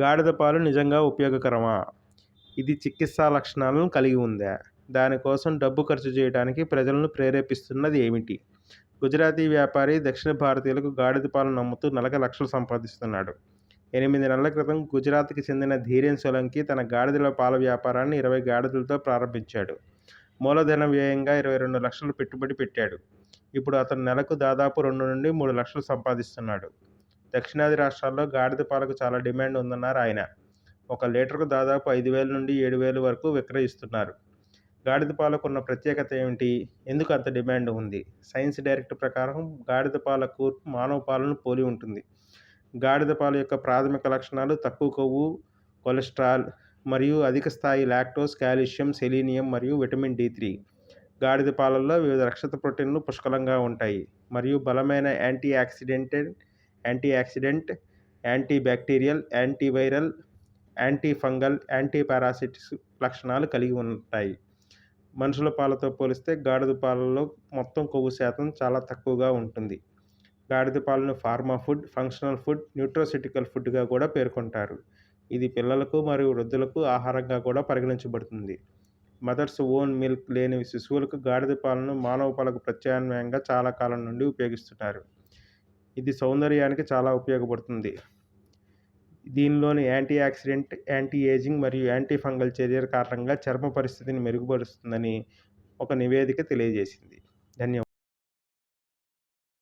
గాడిద పాలు నిజంగా ఉపయోగకరమా? ఇది చికిత్సా లక్షణాలను కలిగి ఉందా? దానికోసం డబ్బు ఖర్చు చేయడానికి ప్రజలను ప్రేరేపిస్తున్నది ఏమిటి? గుజరాతీ వ్యాపారి దక్షిణ భారతీయులకు గాడిద పాలను నమ్ముతూ నెలకు లక్షలు సంపాదిస్తున్నాడు. ఎనిమిది నెలల క్రితం గుజరాత్కి చెందిన ధీరేన్ సోలంకి తన గాడిదల పాల వ్యాపారాన్ని ఇరవై గాడిదలతో ప్రారంభించాడు. మూలధన వ్యయంగా ఇరవై రెండు లక్షలు పెట్టుబడి పెట్టాడు. ఇప్పుడు అతను నెలకు దాదాపు రెండు నుండి మూడు లక్షలు సంపాదిస్తున్నాడు. దక్షిణాది రాష్ట్రాల్లో గాడిద పాలకు చాలా డిమాండ్ ఉందన్నారు ఆయన. ఒక లీటర్కు దాదాపు ఐదు వేల నుండి ఏడు వేలు వరకు విక్రయిస్తున్నారు. గాడిద పాలకు ఉన్న ప్రత్యేకత ఏమిటి? ఎందుకు అంత డిమాండ్ ఉంది? సైన్స్ డైరెక్ట్ ప్రకారం గాడిద పాల కూర్పు మానవ పాలను పోలి ఉంటుంది. గాడిద పాల యొక్క ప్రాథమిక లక్షణాలు తక్కువ కొవ్వు కొలెస్ట్రాల్ మరియు అధిక స్థాయి లాక్టోస్ కాల్షియం సెలీనియం మరియు విటమిన్ డి త్రీ. గాడిద పాలల్లో వివిధ రక్షిత ప్రోటీన్లు పుష్కలంగా ఉంటాయి. మరియు బలమైన anti ఆక్సిడెంటెడ్ anti oxidant anti bacterial antiviral anti fungal anti parasitics లక్షణాలు కలిగి ఉంటాయి. మనుషుల పాలతో పోలిస్తే గాడిద పాలలో మొత్తం కొవ్వు శాతం చాలా తక్కువగా ఉంటుంది. గాడిద పాలను pharma food functional food nutraceutical ఫుడ్గా కూడా పేర్కొంటారు. ఇది పిల్లలకు మరియు వృద్ధులకు ఆహారంగా కూడా పరిగణించబడుతుంది. మదర్స్ ఓన్ మిల్క్ లేని శిశువులకు గాడిద పాలను మానవ పాలకు ప్రత్యామ్నాయంగా చాలా కాలం నుండి ఉపయోగిస్తున్నారు. ఇది సౌందర్యానికి చాలా ఉపయోగపడుతుంది. దీనిలోని యాంటీ ఆక్సిడెంట్ యాంటీ ఏజింగ్ మరియు యాంటీ ఫంగల్ చర్యల కారణంగా చర్మ పరిస్థితిని మెరుగుపరుస్తుందని ఒక నివేదిక తెలియజేసింది. ధన్యవాదాలు.